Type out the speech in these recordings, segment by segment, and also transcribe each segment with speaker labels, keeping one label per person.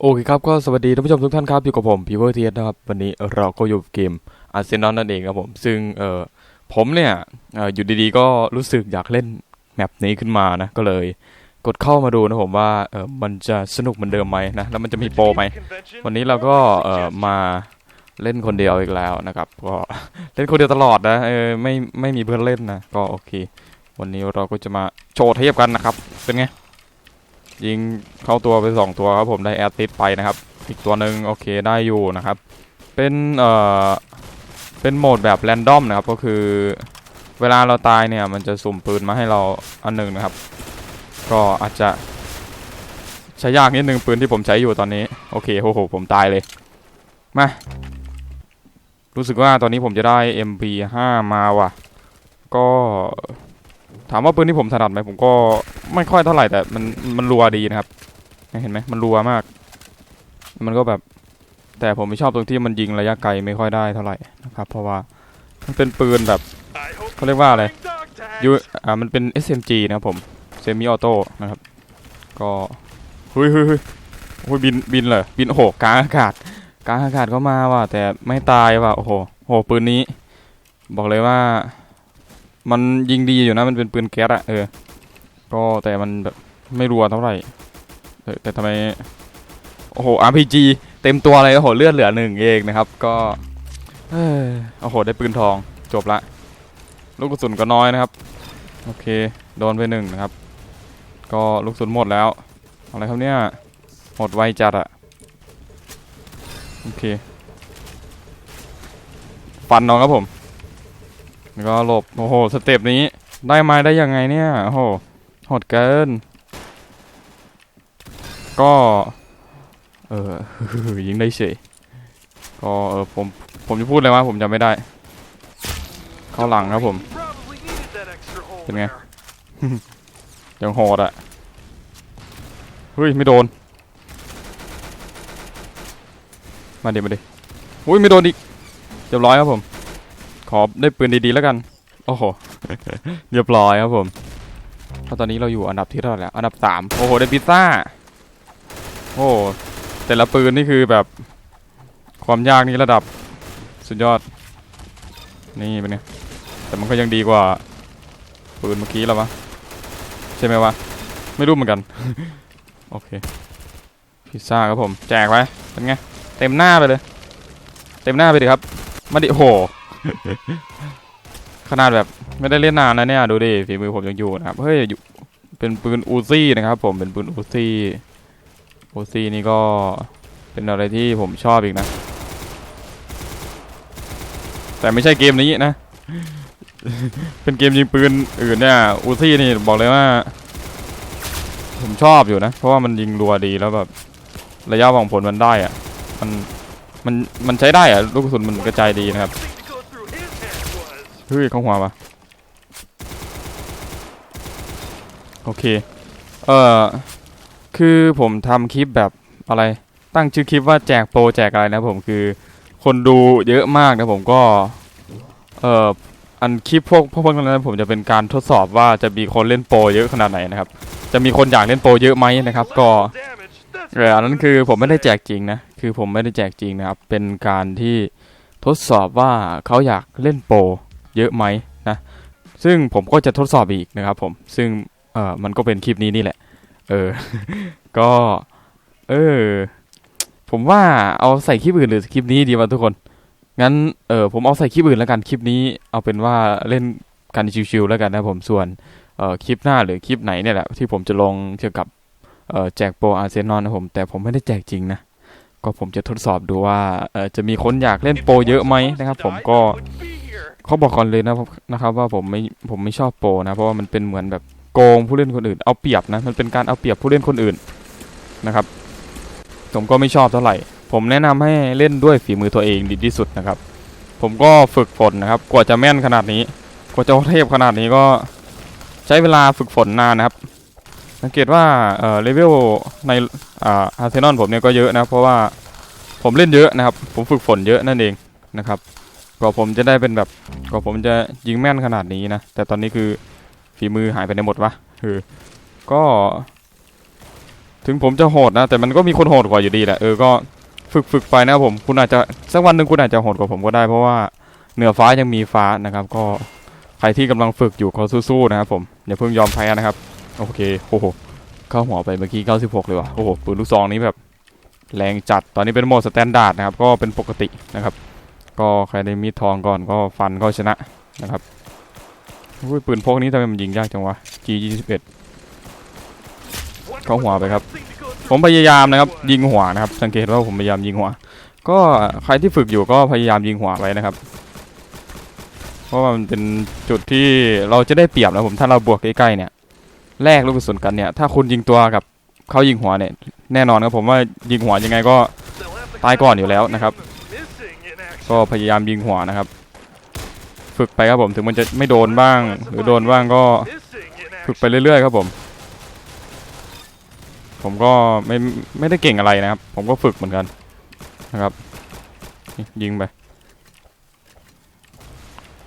Speaker 1: โอเคครับก็สวัสดีท่านผู้ชมทุกท่านครับ อยู่กับผมพีเวอร์เทียนะครับ วันนี้เราก็อยู่เกมอาร์เซนอลนั่นเองครับผม ซึ่งเออผมเนี่ยอออยู่ดีๆ ก็รู้สึกอยากเล่นแมปนี้ขึ้นมานะ ก็เลยกดเข้ามาดูนะผมว่าเออมันจะสนุกเหมือนเดิมไหมนะ แล้วมันจะมีโปรไหม วันนี้เราก็เออมาเล่นคนเดียวอีกแล้วนะครับก็เล่นคนเดียวตลอดนะเออไม่ไม่มีเพื่อนเล่นนะก็โอเค วันนี้เราก็จะมาโชว์เทปกันนะครับเป็นไง ยิงเข้าตัวไปสองตัวครับผมได้แอตติสไปนะครับอีกตัวหนึ่งโอเคได้อยู่นะครับ เป็นเอ่อเป็นโหมดแบบแรนดอมนะครับก็คือเวลาเราตายเนี่ยมันจะสุ่มปืนมาให้เราอันหนึ่งนะครับ ก็อาจจะใช้ยากนิดนึงปืนที่ผมใช้อยู่ตอนนี้โอเคโอ้โหผมตายเลยมารู้สึกว่าตอนนี้ผมจะได้ MP5 มาว่ะ ก็ ถามว่าปืนที่ผมถนัดไหมผมก็ไม่ค่อยเท่าไหร่แต่มันมันรัวดีนะครับ เห็นไหมมันรัวมาก มันก็แบบ แต่ผมไม่ชอบตรงที่มันยิงระยะไกลไม่ค่อยได้เท่าไหร่นะครับ เพราะว่ามันเป็นปืนแบบเขาเรียกว่าอะไรยูอ่ามันเป็น SMG นะครับผมเซมิออโต้นะครับ ก็เฮ้ยเฮ้ยเฮ้ยโอ้ยบินบินเลยบินโอ้โหกลางอากาศกลางอากาศก็มาว่ะแต่ไม่ตายว่ะโอ้โหโอ้โหปืนนี้ บอกเลยว่า มันยิงดีอยู่นะมันเป็นปืนแก๊สอะเออ ก็แต่มันแบบไม่รัวเท่าไหร่เออแต่ทำไม โอ้โห RPG เต็มตัวเลยโอ้โหเลือดเหลือหนึ่งเองนะครับ ก็เออโอ้โห ได้ปืนทองจบละ ลูกกระสุนก็น้อยนะครับ โอเค โดนไปหนึ่งนะครับ ก็ลูกกระสุนหมดแล้ว อะไรครับเนี่ย หมดไวจัดอะโอเค ฟันน้องครับผม แล้วก็หลบ โอ้โห สเต็ปนี้ ได้มาได้ยังไงเนี่ย โอ้โหโหดเกิน ก็ เออยิงได้เฉย ก็เออผม ผมจะพูดเลยว่าผมจำไม่ได้ เข้าหลังครับผม เป็นไง ยังโหดอะเฮ้ย ไม่โดน มาเดิมาดิอุ้ย ไม่โดนอีกเรียบร้อยครับผม ขอได้ปืนดีๆแล้วกัน โอ้โห เรียบร้อยครับผมเพราะตอนนี้เราอยู่อันดับที่เท่าไหร่แล้ว อันดับสามโอ้โห ได้พิซซ่า โอ้แต่ละปืนนี่คือแบบ ความยากนี่ระดับสุดยอด นี่เป็นไง แต่มันก็ยังดีกว่า ปืนเมื่อกี้แล้ววะ ใช่ไหมวะ ไม่รู้เหมือนกัน โอเค พิซซ่าครับผม แจกไว้เป็นไง เต็มหน้าไปเลย เต็มหน้าไปดิครับ มาดิโอ้โห ขนาดแบบไม่ได้เล่นนานนะเนี่ย ดูดิฝีมือผมยังอยู่นะครับเฮ้ยอยู่เป็นปืนอูซี่นะครับผมเป็นปืนอูซี่อูซี่นี่ก็เป็นอะไรที่ผมชอบอีกนะ แต่ไม่ใช่เกมนี้นะ เป็นเกมยิงปืนอื่นเนี่ยอูซี่นี่บอกเลยว่า ผมชอบอยู่นะ เพราะว่ามันยิงรัวดีแล้วแบบระยะวางผลมันได้อะมันมันมันใช้ได้อะลูกกระสุนมันกระจายดีนะครับ เฮ้ยเข้าหัวปะโอเค เอ่อ คือผมทำคลิปแบบอะไร ตั้งชื่อคลิปว่าแจกโปรแจกอะไรนะผมคือ คนดูเยอะมากนะผมก็ เอ่อ อันคลิปพวกพวกพวกนั้นผมจะเป็นการทดสอบว่าจะมีคนเล่นโปรเยอะขนาดไหนนะครับ จะมีคนอยากเล่นโปรเยอะไหมนะครับ ก็เอออันนั้นคือผมไม่ได้แจกจริงนะ คือผมไม่ได้แจกจริงนะครับ เป็นการที่ทดสอบว่าเขาอยากเล่นโปร เยอะไหมนะ ซึ่งผมก็จะทดสอบอีกนะครับผม ซึ่งเออมันก็เป็นคลิปนี้นี่แหละ เออ ก็ เออ ผมว่าเอาใส่คลิปอื่นหรือคลิปนี้ดีวะทุกคน งั้น เออผมเอาใส่คลิปอื่นแล้วกัน คลิปนี้เอาเป็นว่าเล่นกันชิวๆแล้วกันนะผม ส่วน เออคลิปหน้าหรือคลิปไหนเนี่ยแหละที่ผมจะลงเกี่ยวกับ เออแจกโปรอาร์เซนอลนะผม แต่ผมไม่ได้แจกจริงนะก็ผมจะทดสอบดูว่าเออจะมีคนอยากเล่นโปรเยอะไหมนะครับผมก็ เขาบอกก่อนเลยนะนะครับ ว่าผมไม่ผมไม่ชอบโปรนะเพราะว่ามันเป็นเหมือนแบบโกงผู้เล่นคนอื่นเอาเปรียบนะมันเป็นการเอาเปรียบผู้เล่นคนอื่นนะครับ ผมก็ไม่ชอบเท่าไหร่ ผมแนะนำให้เล่นด้วยฝีมือตัวเองดีที่สุดนะครับ ผมก็ฝึกฝนนะครับ กว่าจะแม่นขนาดนี้ กว่าจะเทพขนาดนี้ก็ใช้เวลาฝึกฝนนานนะครับ สังเกตว่าเอ่อเลเวลในอ่าอาร์เซนอลผมเนี่ยก็เยอะนะเพราะว่าผมเล่นเยอะนะครับ ผมฝึกฝนเยอะนั่นเองนะครับ ก็ผมจะได้เป็นแบบก็ผมจะยิงแม่นขนาดนี้นะ แต่ตอนนี้คือฝีมือหายไปในหมดวะคือก็ ถึงผมจะโหดนะ แต่มันก็มีคนโหดกว่าอยู่ดีแหละเออก็ฝึกฝึกไปนะครับผม คุณอาจจะสักวันหนึ่งคุณอาจจะโหดกว่าผมก็ได้เพราะว่าเหนือฟ้ายังมีฟ้านะครับ ก็ใครที่กำลังฝึกอยู่ก็สู้ๆนะครับผมอย่าเพิ่งยอมแพ้นะครับ โอเคโอ้โหเข้าหัวไปเมื่อกี้ 96 เลยว่ะโอ้โหปืนลูกซองนี้แบบแรงจัดตอนนี้เป็นโหมดสแตนดาร์ดนะครับก็เป็นปกตินะครับ ก็ใครได้มีดทองก่อนก็ฟันก็ชนะนะครับอุ้ยปืนพวกนี้ทำไมมันยิงยากจังวะ G21 เข้าหัวไปครับ ผมพยายามนะครับยิงหัวนะครับ สังเกตว่าผมพยายามยิงหัว ก็ใครที่ฝึกอยู่ก็พยายามยิงหัวไว้นะครับ เพราะว่ามันเป็นจุดที่เราจะได้เปรียบนะผมถ้าเราบวกใกล้ๆเนี่ยแลกลูกกระสุนกันเนี่ย ถ้าคุณยิงตัวกับเขายิงหัวเนี่ย แน่นอนครับผมว่ายิงหัวยังไงก็ตายก่อนอยู่แล้วนะครับ ก็พยายามยิงหัวนะครับ ฝึกไปครับผมถึงมันจะไม่โดนบ้าง หรือโดนบ้างก็ฝึกไปเรื่อยๆครับผม ผมก็ไม่ไม่ได้เก่งอะไรนะครับ ผมก็ฝึกเหมือนกันนะครับ ยิงไป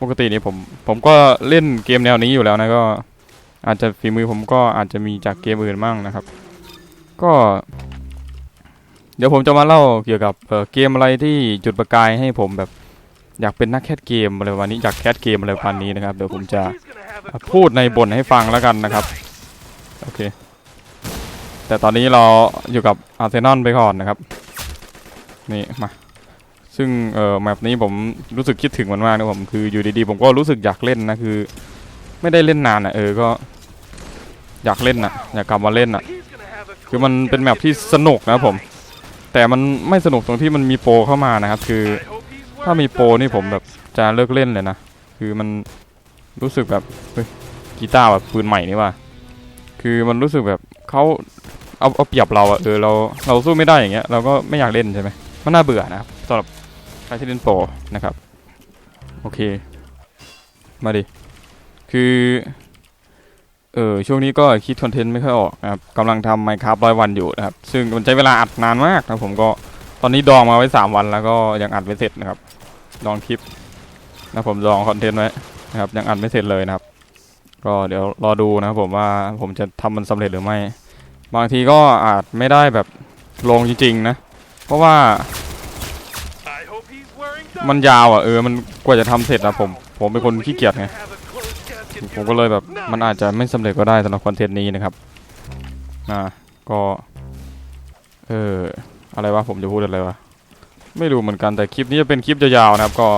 Speaker 1: ปกตินี่ผมผมก็เล่นเกมแนวนี้อยู่แล้วนะก็อาจจะฝีมือผมก็อาจจะมีจากเกมอื่นมั่งนะครับ ก็ เดี๋ยวผมจะมาเล่าเกี่ยวกับเเกมอะไรที่จุดประกายให้ผมแบบอยากเป็นนักแคสเกมอะไรประมาณนี้อยากแคสเกมอะไรประมาณนี้นะครับเดี๋ยวผมจะพูดในบทให้ฟังแล้วกันนะครับโอเค แต่ตอนนี้เราอยู่กับอาร์เซนอลไปก่อนนะครับนี่มาซึ่งเอ่อแมปนี้ผมรู้สึกคิดถึงมันมากนะผมคืออยู่ดีๆผมก็รู้สึกอยากเล่นนะคือ ไม่ได้เล่นนานอะเออก็อยากเล่นอะอยากกลับมาเล่นอะคือมันเป็นแมปที่สนุกนะผม แต่มันไม่สนุกตรงที่มันมีโปรเข้ามานะครับ คือถ้ามีโปรนี่ผมแบบจะเลิกเล่นเลยนะ คือมันรู้สึกแบบกีตาร์แบบปืนใหม่นี่ว่ะคือมันรู้สึกแบบเขาเอาเอาเปรียบเราอะเออเราเราสู้ไม่ได้อย่างเงี้ยเราก็ไม่อยากเล่นใช่ไหมมันน่าเบื่อนะครับสำหรับใครที่เล่นโปรนะครับ โอเค มาดิ คือ เออช่วงนี้ก็คิดคอนเทนต์ไม่ค่อยออกนะครับกำลังทำไมครับร้อยวันอยู่นะครับ ซึ่งมันใช้เวลาอัดนานมากนะผมก็ตอนนี้ดองมาไว้สามวันแล้วก็ยังอัดไม่เสร็จนะครับดองคลิปนะผมดองคอนเทนต์ไว้นะครับยังอัดไม่เสร็จเลยนะครับ ก็เดี๋ยวรอดูนะครับผมว่าผมจะทำมันสำเร็จหรือไม่ บางทีก็อาจไม่ได้แบบลงจริงๆนะ เพราะว่ามันยาวอะเออมันกว่าจะทำเสร็จนะผม ผมเป็นคนขี้เกียจไง ผมก็เลยแบบมันอาจจะไม่สำเร็จก็ได้สำหรับคอนเทนต์นี้นะครับอ่าก็ เอออะไรวะผมจะพูดอะไรวะไม่รู้เหมือนกันแต่คลิปนี้จะเป็นคลิปยาวๆนะครับ ก็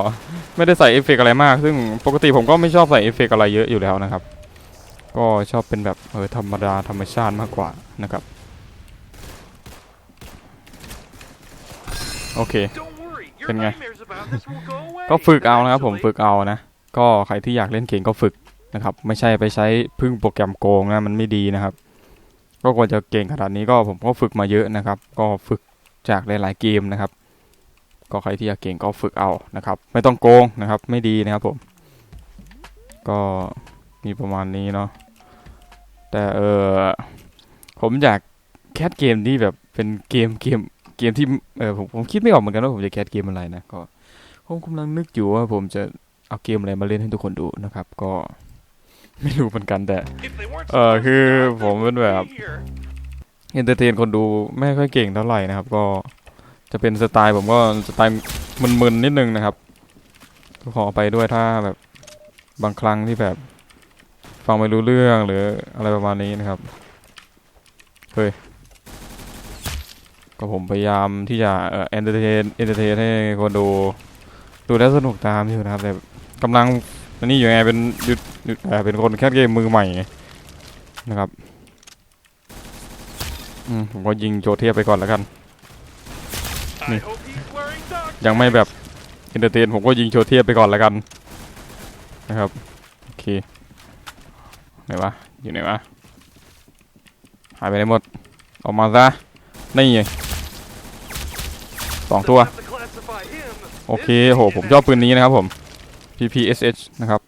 Speaker 1: ไม่ได้ใส่เอฟเฟกอะไรมาก ซึ่งปกติผมก็ไม่ชอบใส่เอฟเฟกอะไรเยอะอยู่แล้วนะครับ ก็ชอบเป็นแบบเออธรรมดาธรรมชาติมากกว่านะครับโอเค เป็นไง ก็ฝึกเอานะครับผมฝึกเอานะ ก็ใครที่อยากเล่นเก่งก็ฝึก นะครับ ไม่ใช่ไปใช้พึ่งโปรแกรมโกงนะมันไม่ดีนะครับ ก็ควรจะเก่งขนาดนี้ก็ผมก็ฝึกมาเยอะนะครับ ก็ฝึกจากหลายๆเกมนะครับ ก็ใครที่อยากเก่งก็ฝึกเอานะครับ ไม่ต้องโกงนะครับ ไม่ดีนะครับผม ก็มีประมาณนี้เนาะแต่เออผมอยากแคสเกมที่แบบเป็นเกมเกมเกมที่เออผมผมคิดไม่ออกเหมือนกันว่าผมจะแคสเกมอะไรนะก็ผมกำลังนึกอยู่ว่าผมจะเอาเกมอะไรมาเล่นให้ทุกคนดูนะครับ ก็ ไม่รู้เหมือนกันแต่ เออคือผมเป็นแบบเอนเตอร์เทนคนดูไม่ค่อยเก่งเท่าไหร่นะครับ ก็จะเป็นสไตล์ผมก็สไตล์มึนๆนิดนึงนะครับก็ขอไปด้วยถ้าแบบบางครั้งที่แบบฟังไม่รู้เรื่องหรืออะไรประมาณนี้นะครับเฮ้ยก็ผมพยายามที่จะเอ่อเอนเตอร์เทนเอนเตอร์เทนให้คนดูดูแล้วสนุกตามอยู่นะครับแต่กำลังอันนี้อยู่ไงเป็นหยุดหยุด เอ่เป็นคนแคสเกมมือใหม่ไงนะครับผมก็ยิงโจเทียบไปก่อนแล้วกันนี่ยังไม่แบบเอนเตอร์เทนผมก็ยิงโชว์เทียบไปก่อนแล้วกันนะครับโอเคไหนวะอยู่ไหนวะหายไปไหนหมดออกมาซะนี่ไงสองตัวโอเคโหผมชอบปืนนี้นะครับผม PPSH นะครับ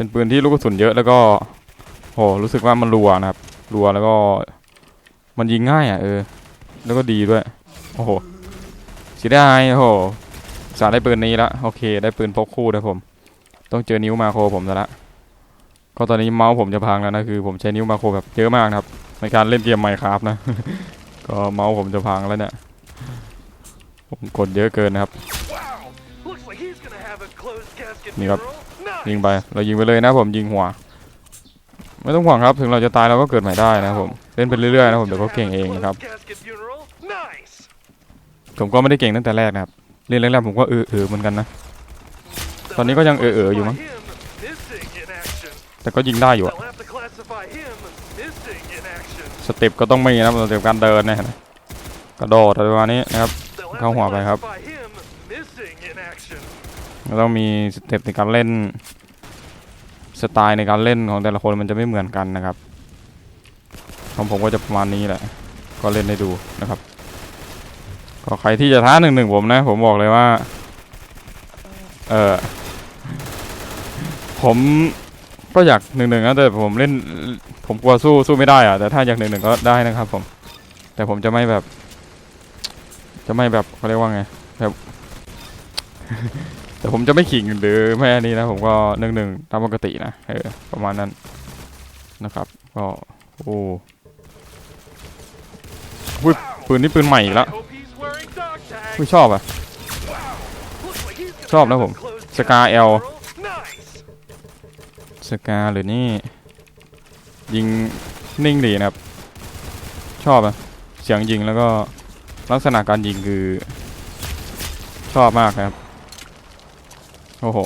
Speaker 1: เป็นปืนที่ลูกกระสุนเยอะแล้วก็โหรู้สึกว่ามันรัวนะครับ รัวแล้วก็มันยิงง่ายอะเออ แล้วก็ดีด้วยโอ้โหเสียดายโอ้โหสาได้ปืนนี้ละโอเค ได้ปืนพกคู่นะผม ต้องเจอนิ้วมาโครผมซะละก็ตอนนี้เมาส์ผมจะพังแล้วนะคือ ผมใช้นิ้วมาโครแบบเยอะมากนะครับ ในการเล่นเกมไมค์ครับนะ ก็เมาส์ผมจะพังแล้วเนี่ยผมกดเยอะเกินนะครับ
Speaker 2: Wow! Looks like he's
Speaker 1: ยิงไป เรายิงไปเลยนะผมยิงหัว ไม่ต้องห่วงครับถึงเราจะตายเราก็เกิดใหม่ได้นะผมเล่นไปเรื่อยๆนะผมเดี๋ยวก็เก่งเองนะครับ ผมก็ไม่ได้เก่งตั้งแต่แรกนะครับเล่นแรกๆผมก็เออเออเหมือนกันนะ ตอนนี้ก็ยังเออๆอออยู่มั้งแต่ก็ยิงได้อยู่อะสเต็ปก็ต้องมีนะสเต็ปการเดินนะ กระโดดอะไรประมาณนี้นะครับ
Speaker 2: They'll have
Speaker 1: Không
Speaker 2: to
Speaker 1: hòa bài hợp.
Speaker 2: classify him missing in action.
Speaker 1: ก็ต้องมีสเต็ปในการเล่นสไตล์ในการเล่นของแต่ละคนมันจะไม่เหมือนกันนะครับ ของผมก็จะประมาณนี้แหละ ก็เล่นให้ดูนะครับ ก็ใครที่จะท้าหนึ่งหนึ่งผมนะ ผมบอกเลยว่า เออผมก็อยากหนึ่งหนึ่งนะแต่ผมเล่นผมกลัวสู้สู้ไม่ได้อะแต่ถ้าอยากหนึ่งหนึ่งก็ได้นะครับ ผม แต่ผมจะไม่แบบ จะไม่แบบเขาเรียกว่าไงแบบ แต่ผมจะไม่ขิงหรือไม่อันนี้นะ ผมก็หนึ่งหนึ่งตามปกตินะเออประมาณนั้นนะครับ ก็โอ้อุ๊ยปืนนี่ปืนใหม่ล้ว
Speaker 2: I hope he's wearing dog tags.
Speaker 1: อุ้ยชอบอะ ชอบนะผมสกาเอลสกาหรือนี่ ยิงนิ่งดีนะครับ ชอบอะเสียงยิงแล้วก็ลักษณะการยิงคือ ชอบมากครับ โอ้โห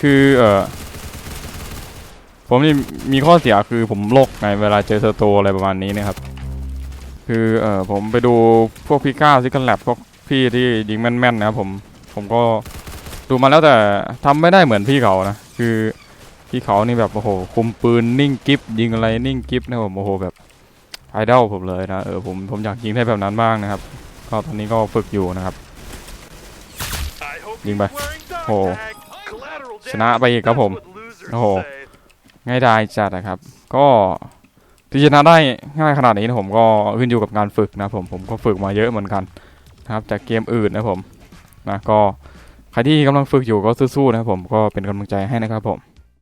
Speaker 1: คือเออผมนี่มีข้อเสียคือผมโลกไงเวลาเจอเซอร์โตอะไรประมาณนี้นะครับ คือเออผมไปดูพวกพี่ก้าวซิกันแลบพวกพี่ที่ยิงแม่นๆนะครับผมผมก็ดูมาแล้วแต่ทำไม่ได้เหมือนพี่เขานะ คือพี่เขานี่แบบโอ้โหคุมปืนนิ่งกิฟยิงอะไรนิ่งกิฟนะผมโอ้โหแบบไอดอลผมเลยนะเออผมผมอยากยิงได้แบบนั้นบ้างนะครับ ก็ตอนนี้ก็ฝึกอยู่นะครับ ยิ
Speaker 2: งไปโห
Speaker 1: ชนะไปอีกครับผมโอ้โหง่ายดายจัดนะครับ ก็ที่ชนะได้ง่ายขนาดนี้นะผมก็ขึ้นอยู่กับการฝึกนะผมผมก็ฝึกมาเยอะเหมือนกันนะครับจากเกมอื่นนะผมนะก็ใครที่กำลังฝึกอยู่ก็สู้ๆนะครับผมก็เป็นกำลังใจให้นะครับผม